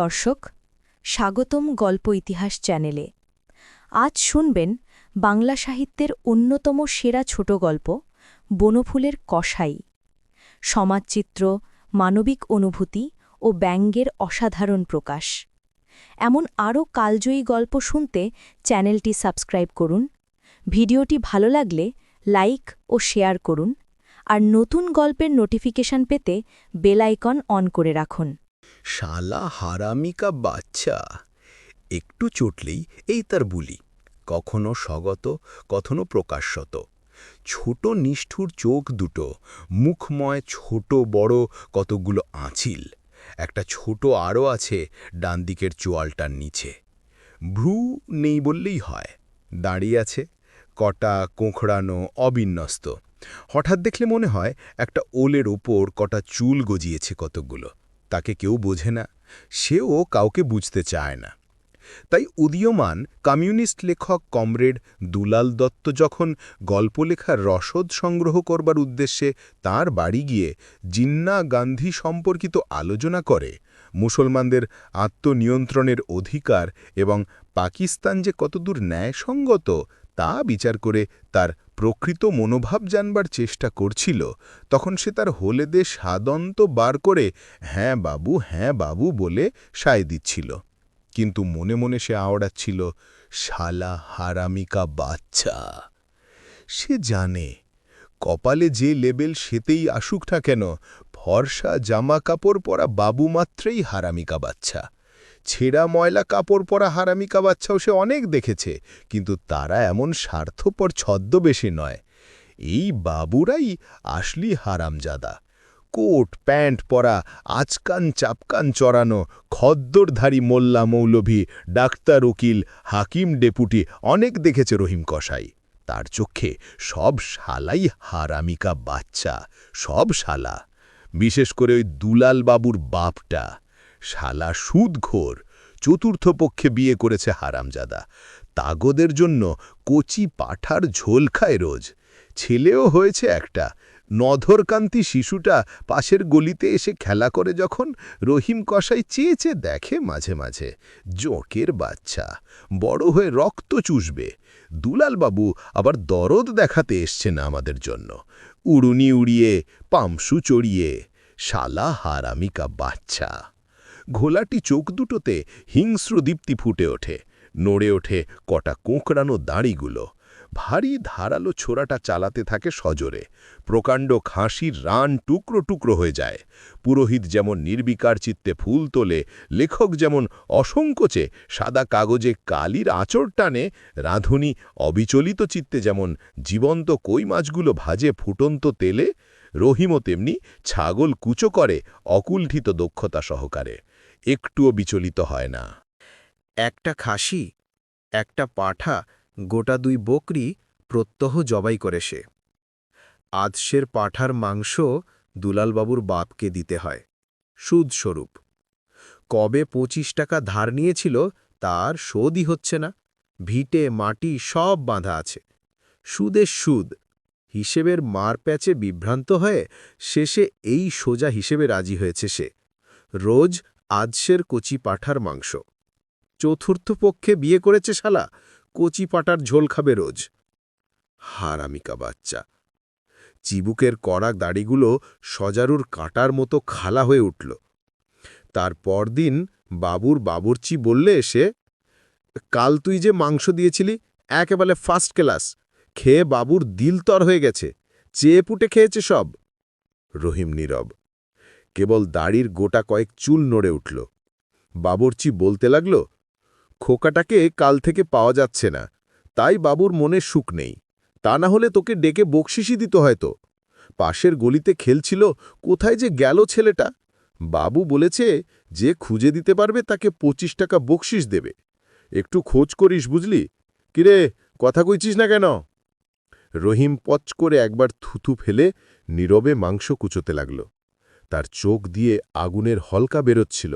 দর্শক, স্বাগতম গল্প ইতিহাস চ্যানেলে। আজ শুনবেন বাংলা সাহিত্যের অন্যতম সেরা ছোট গল্প, বনফুলের কষাই সমাজচিত্র, মানবিক অনুভূতি ও ব্যঙ্গের অসাধারণ প্রকাশ। এমন আরও কালজয়ী গল্প শুনতে চ্যানেলটি সাবস্ক্রাইব করুন। ভিডিওটি ভালো লাগলে লাইক ও শেয়ার করুন। আর নতুন গল্পের নোটিফিকেশন পেতে বেলাইকন অন করে রাখুন। শালা হারামিকা বাচ্চা। একটু চটলেই এই তার বুলি, কখনো স্বগত, কখনো প্রকাশ্যত। ছোট নিষ্ঠুর চোখ দুটো, মুখময় ছোট বড় কতগুলো আঁচিল। একটা ছোট আরও আছে ডান দিকের চোয়ালটার নিচে। ভ্রু নেই বললেই হয়, দাঁড়িয়ে আছে, কটা কোঁকড়ানো অবিন্যস্ত। হঠাৎ দেখলে মনে হয় একটা ওলের ওপর কটা চুল গজিয়েছে কতকগুলো। তাকে কেউ বোঝে না, সেও কাউকে বুঝতে চায় না। তাই উদীয়মান কমিউনিস্ট লেখক কমরেড দুলাল দত্ত যখন গল্প লেখার রসদ সংগ্রহ করবার উদ্দেশ্যে তার বাড়ি গিয়ে জিন্না গান্ধী সম্পর্কিত আলোচনা করে, মুসলমানদের আত্মনিয়ন্ত্রণের অধিকার এবং পাকিস্তান যে কতদূর ন্যায়সঙ্গত তা বিচার করে তার প্রকৃত মনোভাব জানবার চেষ্টা করছিল, তখন সে তার হলেদে সাদন্ত বার করে হ্যাঁ বাবু হ্যাঁ বাবু বলে সায় দিচ্ছিল। কিন্তু মনে মনে সে আওড়াচ্ছিল, শালা হারামিকা বাচ্চা, সে জানে, কপালে যে লেবেল সেতেই আসুক না কেন, ফর্সা জামা কাপড় পরা বাবু মাত্রেই হারামিকা বাচ্চা। ছেঁড়া ময়লা কাপড় পরা হারামিকা বাচ্চাও সে অনেক দেখেছে, কিন্তু তারা এমন স্বার্থপর ছদ্মবেশে নয়। এই বাবুরাই আসলি হারামজাদা। কোট, প্যান্ট পরা, আচকান চাপকান চড়ানো, খদ্দরধারী মোল্লা মৌলভী, ডাক্তার উকিল, হাকিম ডেপুটি অনেক দেখেছে রহিম কসাই। তার চোখে সব শালাই হারামিকা বাচ্চা, সব শালা। বিশেষ করে ওই দুলাল বাবুর বাপটা। শালা সুদঘোর। চতুর্থ পক্ষে বিয়ে করেছে হারামজাদা। তাগদের জন্য কচি পাঠার ঝোল খায় রোজ। ছেলেও হয়েছে একটা। নধরকান্তি শিশুটা পাশের গলিতে এসে খেলা করে যখন রহিম কষাই চেয়ে চেয়ে দেখে মাঝে মাঝে। জোঁকের বাচ্চা। বড় হয়ে রক্ত চুষবে। দুলালবাবু আবার দরদ দেখাতে এসছেন আমাদের জন্য। উড়ুনি উড়িয়ে, পামসু চড়িয়ে, শালা হারামিকা বাচ্চা। ঘোলাটি চোখ দুটোতে হিংস্র দীপ্তি ফুটে ওঠে। নড়ে ওঠে কটা কোঁকড়ানো দাড়িগুলো। ভারী ধারালো ছোড়াটা চালাতে থাকে সজোরে। প্রকাণ্ড খাঁসির রান টুকরো টুকরো হয়ে যায়। পুরোহিত যেমন নির্বিকার চিত্তে ফুল তোলে, লেখক যেমন অসংকোচে সাদা কাগজে কালির আঁচড় টানে, রাঁধুনি অবিচলিত চিত্তে যেমন জীবন্ত কই মাছগুলো ভাজে ফুটন্ত তেলে, রহিমও তেমনি ছাগল কুচো করে অকুণ্ঠিত দক্ষতা সহকারে। একটুও বিচলিত হয় না। একটা খাসি, একটা পাঠা, গোটা দুই বকরি প্রত্যহ জবাই করে সে। আজসের পাঠার মাংস দুলালবাবুর বাপকে দিতে হয়, সুদস্বরূপ। কবে পঁচিশ টাকা ধার নিয়েছিল তার শোধই হচ্ছে না। ভিটে, মাটি সব বাঁধা আছে। সুদের সুদ, হিসেবের মার প্যাচে বিভ্রান্ত হয়ে শেষে এই সোজা হিসেবে রাজি হয়েছে সে। রোজ আজসের কচি পাঠার মাংস। চতুর্থ পক্ষে বিয়ে করেছে শালা, কচি পাটার ঝোল খাবে রোজ। হারামিকা বাচ্চা। চিবুকের কড়া দাড়িগুলো সজারুর কাঁটার মতো খালা হয়ে উঠল। তার পরদিন বাবুর বাবুরচি বললে এসে, কাল তুই যে মাংস দিয়েছিলি, একেবারে ফার্স্ট ক্লাস খেয়ে বাবুর দিলতর হয়ে গেছে, চেয়ে পুটে খেয়েছে সব। রহিম নীরব কেবল দাড়ির গোটা কয়েক চুল নড়ে উঠল। বাবুরচি বলতে লাগল, খোকাটাকে কাল থেকে পাওয়া যাচ্ছে না, তাই বাবুর মনে সুখ নেই। তা না হলে তোকে ডেকে বকশিসি দিত হয়তো। পাশের গলিতে খেলছিল, কোথায় যে গেল ছেলেটা? বাবু বলেছে, যে খুঁজে দিতে পারবে তাকে পঁচিশ টাকা বকশিস দেবে। একটু খোঁজ করিস বুঝলি? কিরে, কথা কইছিস না কেন? রহিম পচ করে একবার থুথু ফেলে নীরবে মাংস কুচোতে লাগল। তার চোখ দিয়ে আগুনের হলকা বেরোচ্ছিল।